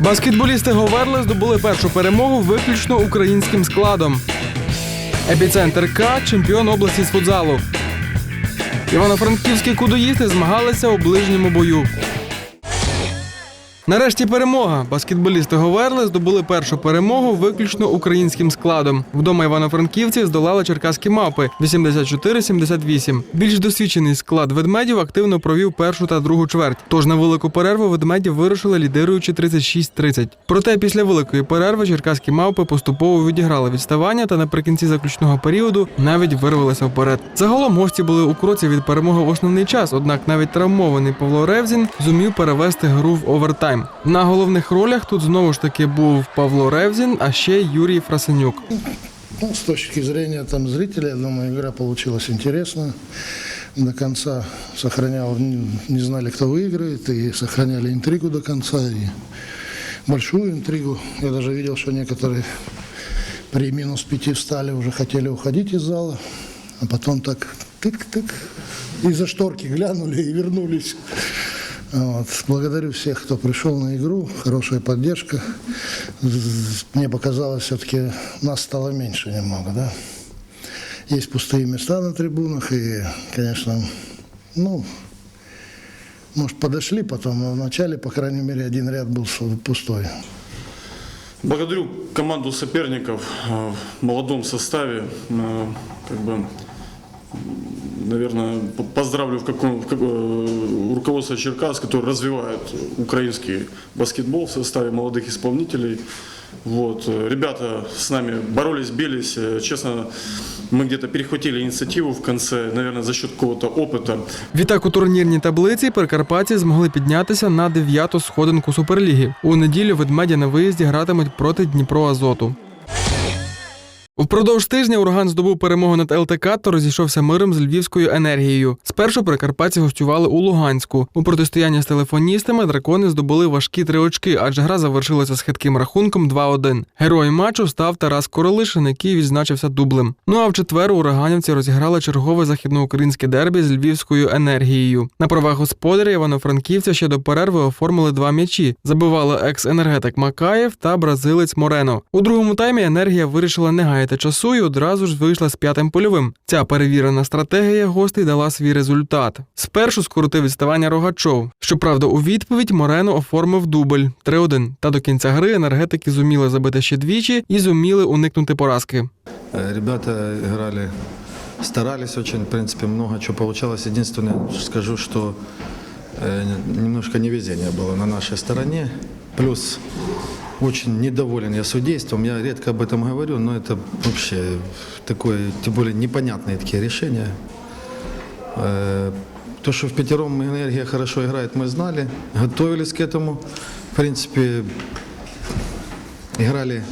Баскетболісти Говерли здобули першу перемогу виключно українським складом. Епіцентр К чемпіон області з футзалу. Івано-франківські кудоїсти змагалися у ближньому бою. Нарешті перемога. Баскетболісти Говерли здобули першу перемогу виключно українським складом. Вдома івано-франківці здолали черкаські мавпи 84-78. Більш досвідчений склад ведмедів активно провів першу та другу чверть. Тож на велику перерву ведмедів вирушили лідируючи 36-30. Проте після великої перерви черкаські мавпи поступово відіграли відставання та наприкінці заключного періоду навіть вирвалися вперед. Загалом гості були у кроці від перемоги в основний час, однак навіть травмований Павло Ревзін зумів перевести гру в овертайм. На головних ролях тут знову ж таки був Павло Ревзін, а ще Юрій Фрасенюк. Ну, с точки зрения там, зрителя, я думаю, игра получилась интересная. До конца сохранял, не, не знали, кто выиграет, и сохраняли интригу до конца, и большую интригу. Я даже видел, что некоторые при минус пяти встали, уже хотели уходить из зала, а потом так тык-тык, из-за шторки глянули и вернулись. Вот. Благодарю всех, кто пришел на игру. Хорошая поддержка. Мне показалось, все-таки нас стало меньше немного, да. Есть пустые места на трибунах, и, конечно, ну, может, подошли потом, но вначале, по крайней мере, один ряд был пустой. Благодарю команду соперников э, в молодом составе. Э, Как бы, наверное, по- поздравлю в каком, в как- э, руководство Черкас, которое развивает украинский баскетбол в составе молодых исполнителей. Вот. э, Ребята с нами боролись, бились. Э, Честно, мы где-то перехватили инициативу в конце, наверное, за счет какого-то опыта. Відтак у турнірній таблиці Прикарпатці змогли піднятися на дев'яту сходинку Суперліги. У неділю ведмеді на виїзді гратимуть проти Дніпро Азоту. Впродовж тижня ураган здобув перемогу над ЛТК та розійшовся миром з львівською енергією. Спершу прикарпатці гостювали у Луганську. У протистоянні з телефоністами дракони здобули важкі три очки, адже гра завершилася з хитким рахунком 2-1. Героєм матчу став Тарас Королишин, який відзначився дублем. Ну а в четвер ураганівці розіграли чергове західноукраїнське дербі з львівською енергією. На правах господаря івано-франківця ще до перерви оформили два м'ячі. Забивали екс-енергетик Макаєв та бразилець Морено. У другому таймі енергія вирішила не гаяти часу і одразу ж вийшла з п'ятим польовим. Ця перевірена стратегія гостей дала свій результат. Спершу скоротив відставання Рогачов. Щоправда, у відповідь Морено оформив дубль 3-1. Та до кінця гри енергетики зуміли забити ще двічі і зуміли уникнути поразки. Э, Ребята играли, старались очень, в принципе, много чего получалось. Единственное, скажу, что э, немножко невезение было на нашей стороне. Плюс очень недоволен я судейством. Я редко об этом говорю, но это вообще такое, тем более непонятные такие решения. Э, То, что в пятером энергия хорошо играет, мы знали, готовились к этому. В принципе, играли,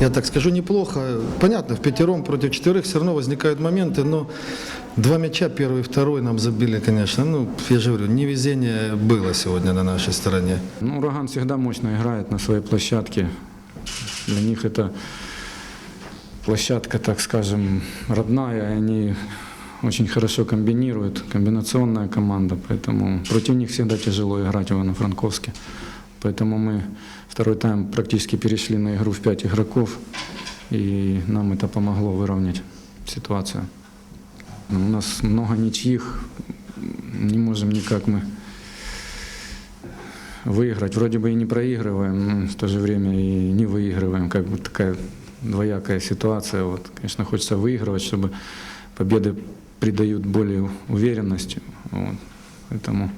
я так скажу, неплохо. Понятно, в пятером против четверых все равно возникают моменты, но два мяча, первый и второй нам забили, конечно. Ну, я же говорю, невезение было сегодня на нашей стороне. Ну, Ураган всегда мощно играет на своей площадке. Для них это площадка, так скажем, родная, и они очень хорошо комбинируют, комбинационная команда, поэтому против них всегда тяжело играть в Ивано-Франковске. Поэтому мы второй тайм практически перешли на игру в пять игроков, и нам это помогло выровнять ситуацию. У нас много ничьих, не можем никак мы выиграть. Вроде бы и не проигрываем, но в то же время и не выигрываем. Как бы такая двоякая ситуация. Вот, конечно, хочется выигрывать, чтобы победы придают более уверенности. Вот. Поэтому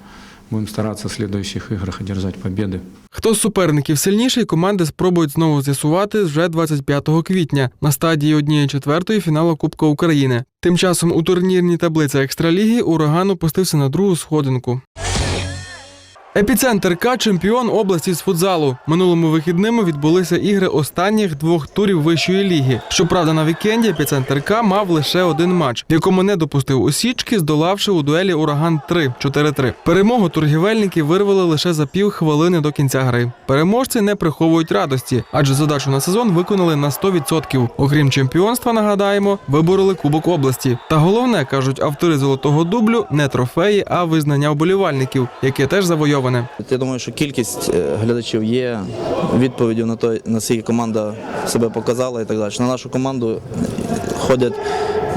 будем старатися в слідуючих іграх одержати побіди. Хто з суперників сильніший, команди спробують знову з'ясувати вже 25 квітня на стадії однієї четвертої фіналу Кубка України. Тим часом у турнірній таблиці екстраліги ураган опустився на другу сходинку. Епіцентр К чемпіон області з футзалу. Минулими вихідними відбулися ігри останніх двох турів вищої ліги. Щоправда, на вікенді епіцентр К мав лише один матч, в якому не допустив осічки, здолавши у дуелі ураган 3 4-3. Перемогу торгівельники вирвали лише за пів хвилини до кінця гри. Переможці не приховують радості, адже задачу на сезон виконали на 100%. Окрім чемпіонства, нагадаємо, вибороли Кубок області. Та головне кажуть автори золотого дублю не трофеї, а визнання вболівальників, яке теж завойовано організоване. Я думаю, що кількість е, глядачів є відповіддю на те, наскільки команда себе показала і так далі. На нашу команду ходять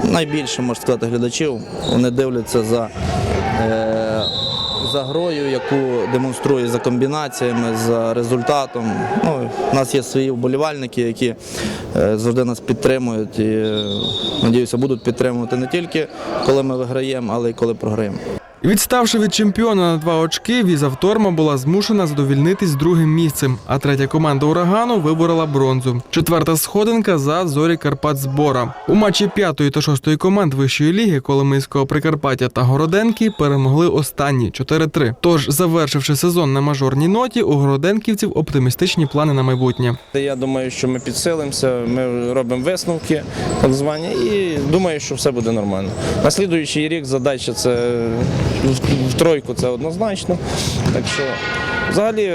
найбільше, можна сказати, глядачів. Вони дивляться за, е, за грою, яку демонструє за комбінаціями, за результатом. Ну, у нас є свої вболівальники, які е, завжди нас підтримують і, е, надіюся, будуть підтримувати не тільки коли ми виграємо, але й коли програємо. Відставши від чемпіона на два очки, віза Вторма була змушена задовільнитись другим місцем, а третя команда урагану виборола бронзу. Четверта сходинка за зорі Карпат збора. У матчі п'ятої та шостої команд вищої ліги Коломийського Прикарпаття та Городенки перемогли останні 4-3. Тож, завершивши сезон на мажорній ноті, у городенківців оптимістичні плани на майбутнє. Я думаю, що ми підсилимося, ми робимо висновки так звані, і думаю, що все буде нормально. Наслідуючий рік задача це в- тройку, це однозначно. Так що взагалі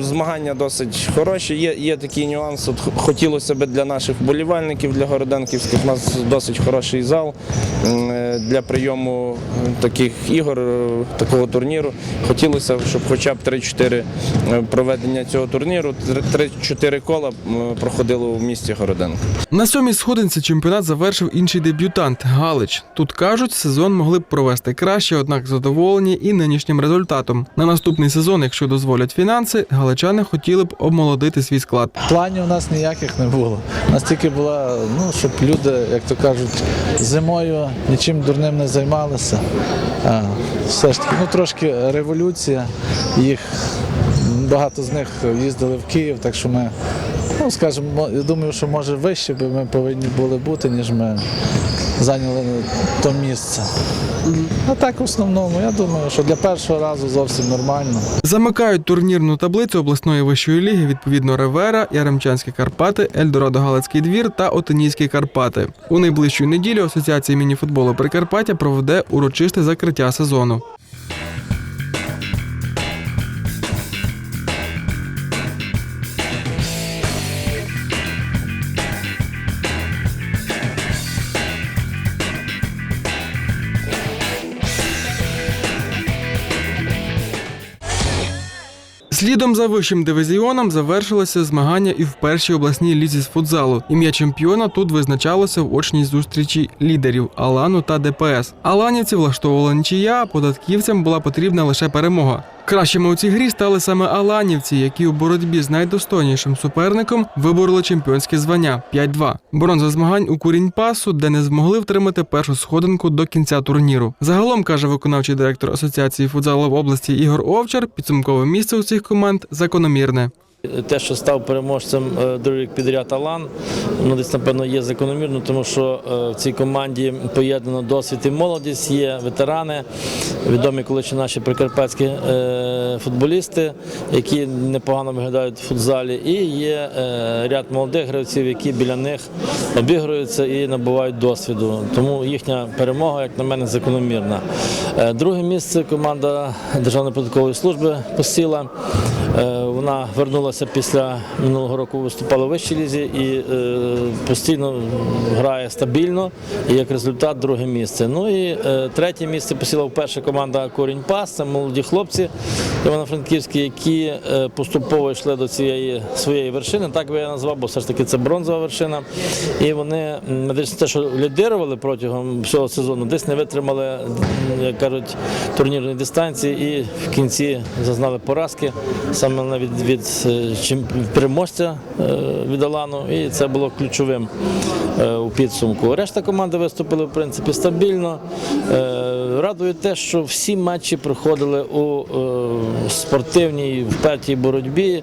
змагання досить хороші. Є, є нюанс. От хотілося б для наших вболівальників, для городенківських. У нас досить хороший зал е, для прийому е, таких ігор, е, такого турніру. Хотілося б, щоб хоча б 3-4 е, проведення цього турніру, 3-4 кола проходило в місті Городенко. На сьомій сходинці чемпіонат завершив інший дебютант Галич. Тут кажуть, сезон могли б провести краще, однак задоволені і нинішнім результатом. На наступний сезон, якщо дозволять фінанси, галичани хотіли б обмолодити свій склад. Планів у нас ніяких не було. У нас тільки була, ну, щоб люди, як то кажуть, зимою нічим дурним не займалися. А, все ж таки, ну трошки революція. Їх багато з них їздили в Київ, так що ми, ну скажімо, я думаю, що може вище би ми повинні були бути, ніж ми зайняли то місце. А так в основному, я думаю, що для першого разу зовсім нормально. Замикають турнірну таблицю обласної вищої ліги відповідно Ревера, Яремчанські Карпати, Ельдорадо Галицький двір та Отинійські Карпати. У найближчу неділю Асоціація мініфутболу Прикарпаття проведе урочисте закриття сезону. Слідом за вищим дивізіоном завершилося змагання і в першій обласній лізі з футзалу. Ім'я чемпіона тут визначалося в очній зустрічі лідерів Алану та ДПС. Аланівці влаштовували нічия, а податківцям була потрібна лише перемога. Кращими у цій грі стали саме аланівці, які у боротьбі з найдостойнішим суперником вибороли чемпіонське звання 5-2. Бронза змагань у курінь пасу, де не змогли втримати першу сходинку до кінця турніру. Загалом каже виконавчий директор Асоціації футзалу в області Ігор Овчар, підсумкове місце у цих команд закономірне. Те, що став переможцем е, другий рік підряд Алан, ну десь напевно є закономірно, тому що е, в цій команді поєднано досвід і молодість, є ветерани, відомі колишні наші прикарпатські е, футболісти, які непогано виглядають в футзалі, і є ряд молодих гравців, які біля них обігруються і набувають досвіду. Тому їхня перемога, як на мене, закономірна. Друге місце команда Державної податкової служби посіла. Вона вернулася після минулого року, виступала в вищій лізі і е, постійно грає стабільно. І як результат друге місце. Ну і е, третє місце посіла вперше команда Корінь Пас. Це молоді хлопці Івано-Франківські, які е, поступово йшли до цієї своєї вершини. Так би я назвав, бо все ж таки це бронзова вершина. І вони м, десь те, що лідирували протягом всього сезону, десь не витримали, як кажуть, турнірної дистанції і в кінці зазнали поразки саме на від, від е, переможця е, від Алану, і це було ключовим е, у підсумку. Решта команди виступили в принципі стабільно. Радує те, що всі матчі проходили у спортивній впертій боротьбі.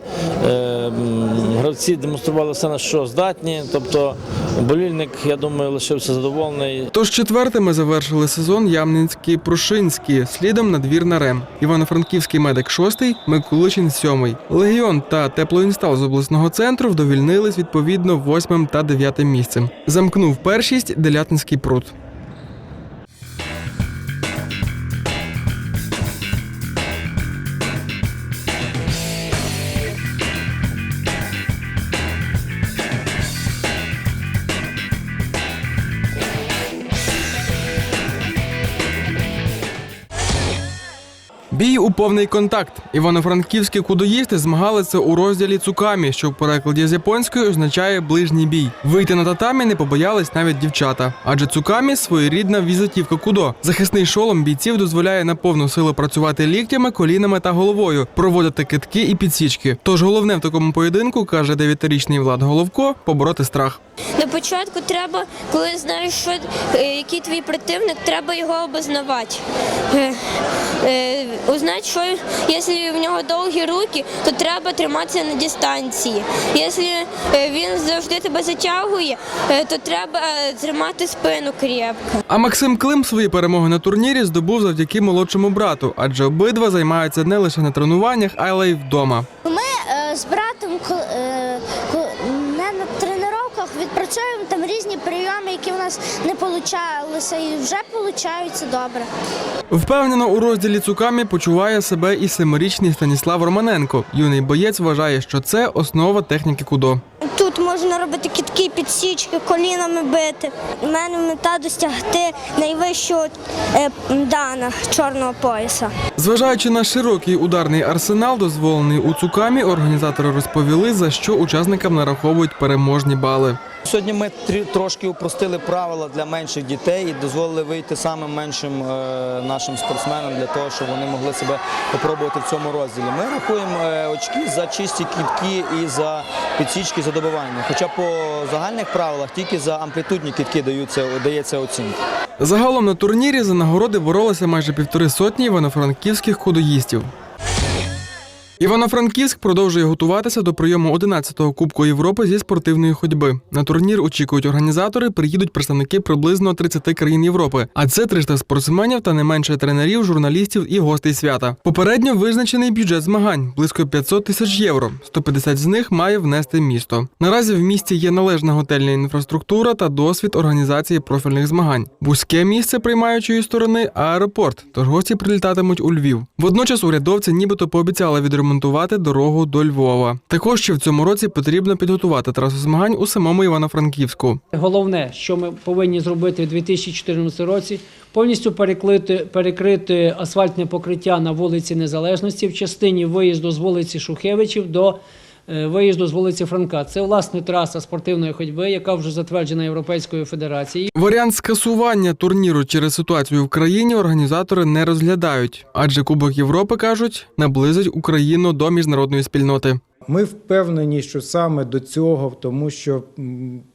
Гравці демонстрували все на що здатні. Тобто болільник, я думаю, лишився задоволений. Тож четвертими завершили сезон Ямнинські Прушинські, слідом надвірна Рем. Івано-Франківський медик шостий, Микуличин сьомий. Легіон та теплоінстал з обласного центру вдовільнились відповідно восьмим та дев'ятим місцем. Замкнув першість Делятинський пруд. Повний контакт. Івано-франківські кудоїсти змагалися у розділі цукамі, що в перекладі з японської означає ближній бій. Вийти на татамі не побоялись навіть дівчата, адже цукамі своєрідна візитівка кудо. Захисний шолом бійців дозволяє на повну силу працювати ліктями, колінами та головою, проводити китки і підсічки. Тож головне в такому поєдинку каже дев'ятирічний Влад Головко побороти страх. На початку треба, коли знаєш, що, е, який твій противник, треба його обознавати. Е, е, Узнати, що якщо в нього довгі руки, то треба триматися на дистанції. Якщо е, він завжди тебе затягує, е, то треба е, тримати спину крепко. А Максим Клим свої перемоги на турнірі здобув завдяки молодшому брату, адже обидва займаються не лише на тренуваннях, але й вдома. Ми е, з братом ко- е, ко- не на тренуваннях відпрацьовуємо там різні прийоми, які в нас не получалися і вже получаються добре. Впевнено, у розділі цукамі почуває себе і семирічний Станіслав Романенко. Юний боєць вважає, що це основа техніки кудо. Тут можна робити кітки, підсічки, колінами бити. У мене мета досягти найвищого е, дана чорного пояса. Зважаючи на широкий ударний арсенал, дозволений у цукамі, організатори розповіли, за що учасникам нараховують переможні бали. Сьогодні ми трі- трошки упростили правила для менших дітей і дозволили вийти самим меншим е, нашим спортсменам для того, щоб вони могли себе попробувати в цьому розділі. Ми рахуємо е, очки за чисті кітки і за підсічки за добивання. Хоча по загальних правилах тільки за амплітудні кітки даються, дається оцінка. Загалом на турнірі за нагороди боролися майже півтори сотні івано-франківських кудоїстів. Івано-Франківськ продовжує готуватися до прийому 11-го Кубку Європи зі спортивної ходьби. На турнір очікують організатори, приїдуть представники приблизно 30 країн Європи. А це 300 спортсменів та не менше тренерів, журналістів і гостей свята. Попередньо визначений бюджет змагань близько 500 тисяч євро. 150 з них має внести місто. Наразі в місті є належна готельна інфраструктура та досвід організації профільних змагань. Вузьке місце приймаючої сторони аеропорт, тож гості прилітатимуть у Львів. Водночас урядовці нібито пообіцяли відремонтувати дорогу до Львова. Також ще в цьому році потрібно підготувати трасу змагань у самому Івано-Франківську. Головне, що ми повинні зробити у 2014 році, повністю перекрити, перекрити асфальтне покриття на вулиці Незалежності в частині виїзду з вулиці Шухевичів до виїзду з вулиці Франка. Це власне траса спортивної ходьби, яка вже затверджена Європейською федерацією. Варіант скасування турніру через ситуацію в країні організатори не розглядають, адже Кубок Європи кажуть наблизить Україну до міжнародної спільноти. Ми впевнені, що саме до цього, тому що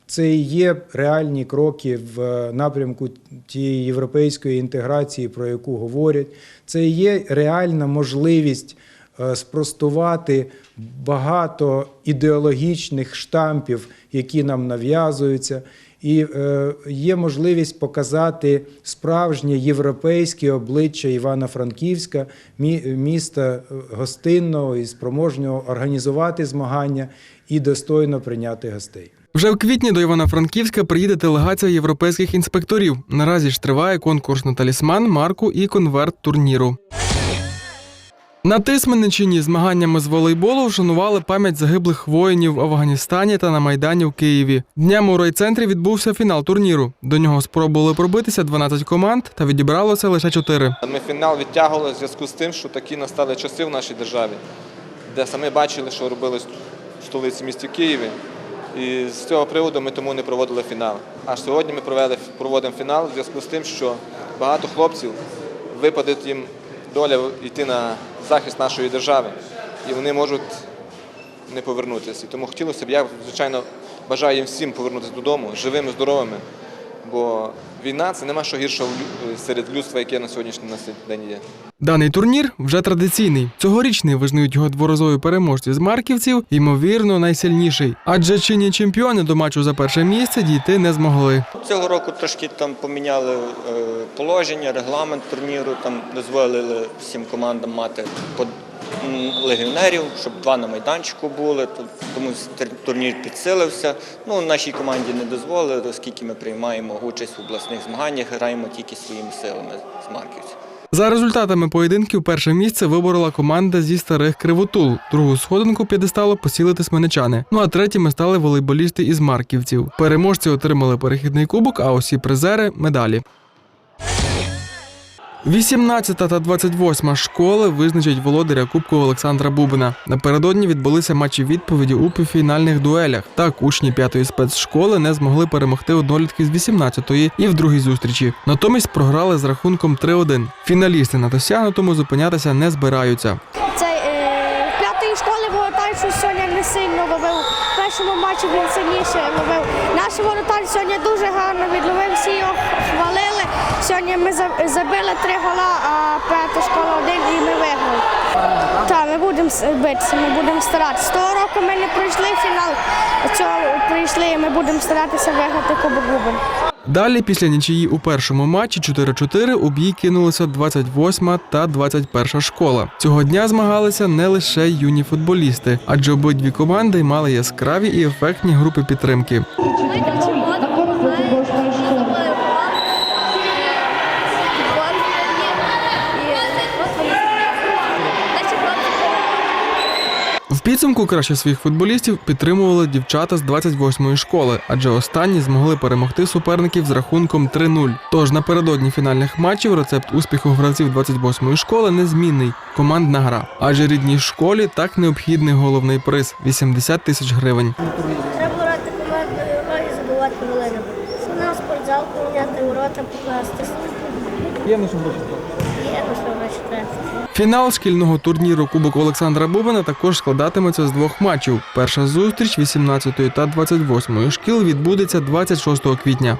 це і є реальні кроки в е, напрямку тієї європейської інтеграції, про яку говорять. Це і є реальна можливість е, спростувати багато ідеологічних штампів, які нам нав'язуються. І е, є можливість показати справжнє європейське обличчя Івано-Франківська, міста е, гостинного і спроможного організувати змагання і достойно прийняти гостей. Вже в квітні до Івано-Франківська приїде делегація європейських інспекторів. Наразі ж триває конкурс на талісман, марку і конверт турніру. На Тисменничині змаганнями з волейболу вшанували пам'ять загиблих воїнів в Афганістані та на Майдані в Києві. Днями у райцентрі відбувся фінал турніру. До нього спробували пробитися 12 команд та відібралося лише 4. Ми фінал відтягували в зв'язку з тим, що такі настали часи в нашій державі, де самі бачили, що робили в столиці місті Києві. І з цього приводу ми тому не проводили фінал. А сьогодні ми провели, проводимо фінал в зв'язку з тим, що багато хлопців випаде їм доля йти на захист нашої держави, і вони можуть не повернутися. І тому хотілося б, я, звичайно, бажаю їм всім повернутися додому живими, здоровими, бо війна це нема що гіршого серед людства, яке на сьогоднішній день є. Даний турнір вже традиційний. Цьогорічний визнають його дворазові переможці з марківців, ймовірно, найсильніший. Адже чинні чемпіони до матчу за перше місце дійти не змогли. Цього року трошки там поміняли е, положення, регламент турніру, там дозволили всім командам мати по легіонерів, щоб два на майданчику були, тому турнір підсилився. Ну, нашій команді не дозволили, оскільки ми приймаємо участь в обласних змаганнях, граємо тільки своїми силами з Марківців. За результатами поєдинків перше місце виборола команда зі старих кривотул. Другу сходинку п'єдесталу посіли тисменичани. Ну а третіми стали волейболісти із марківців. Переможці отримали перехідний кубок, а усі призери медалі. 18 та 28 школи визначать володаря Кубку Олександра Бубина. Напередодні відбулися матчі відповіді у півфінальних дуелях. Так, учні п'ятої спецшколи не змогли перемогти однолітків з 18-ї і в другій зустрічі. Натомість програли з рахунком 3-1. Фіналісти на досягнутому зупинятися не збираються. Це е, п'ятої школи воротар, що сьогодні не сильно ловив. В першому матчі він сильніше ловив. Наш воротар сьогодні дуже гарно відловив, всі його хвалили. Сьогодні ми забили три гола, а п'ята школа один і ми виграли. Так, ми будемо битися, ми будемо старатися. Того року ми не пройшли фінал, цього прийшли і ми будемо старатися виграти Кубок Губин. Далі, після нічиї у першому матчі 4-4 у бій кинулися 28 та 21 школа. Цього дня змагалися не лише юні футболісти, адже обидві команди мали яскраві і ефектні групи підтримки. Підсумку краще своїх футболістів підтримували дівчата з 28-ї школи, адже останні змогли перемогти суперників з рахунком 3-0. Тож напередодні фінальних матчів рецепт успіху гравців 28-ї школи незмінний командна гра. Адже рідній школі так необхідний головний приз 80 тисяч гривень. Треба грати командною грою і забувати хвилини. На спортзал поміняти ворота, покласти. Є на що гроші Є на що гроші треба. Фінал шкільного турніру Кубок Олександра Бубана також складатиметься з двох матчів. Перша зустріч 18-ї та 28-ї шкіл відбудеться 26 квітня.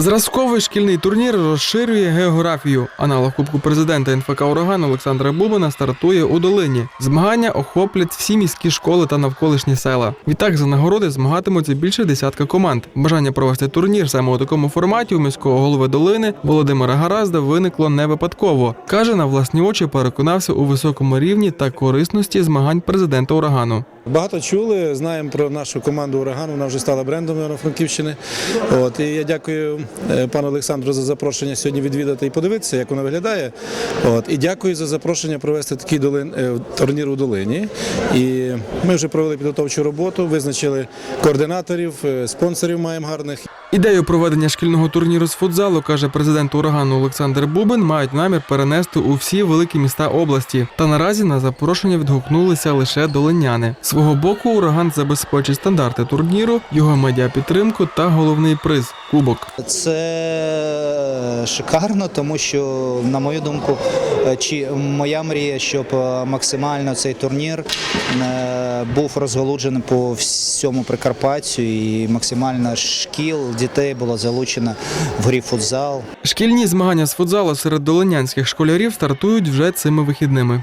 Зразковий шкільний турнір розширює географію. Аналог Кубку президента НФК Ураган Олександра Бубина стартує у долині. Змагання охоплять всі міські школи та навколишні села. Відтак за нагороди змагатимуться більше десятка команд. Бажання провести турнір саме у такому форматі у міського голови долини Володимира Гаразда виникло не випадково. каже, на власні очі переконався у високому рівні та корисності змагань президента урагану. Багато чули, знаємо про нашу команду Ураган, вона вже стала брендом Івано-Франківщини. От, і я дякую пану Олександру за запрошення сьогодні відвідати і подивитися, як воно виглядає. От, і дякую за запрошення провести такий долин, е, турнір у долині. І ми вже провели підготовчу роботу, визначили координаторів, е, спонсорів маємо гарних. Ідею проведення шкільного турніру з футзалу, каже президент урагану Олександр Бубин, мають намір перенести у всі великі міста області. Та наразі на запрошення відгукнулися лише долиняни. Свого боку, ураган забезпечить стандарти турніру, його медіапідтримку та головний приз кубок. Це шикарно, тому що, на мою думку, чи моя мрія, щоб максимально цей турнір е, був розголуджений по всьому Прикарпаттю і максимально шкіл дітей було залучено в грі футзал. Шкільні змагання з футзалу серед долинянських школярів стартують вже цими вихідними.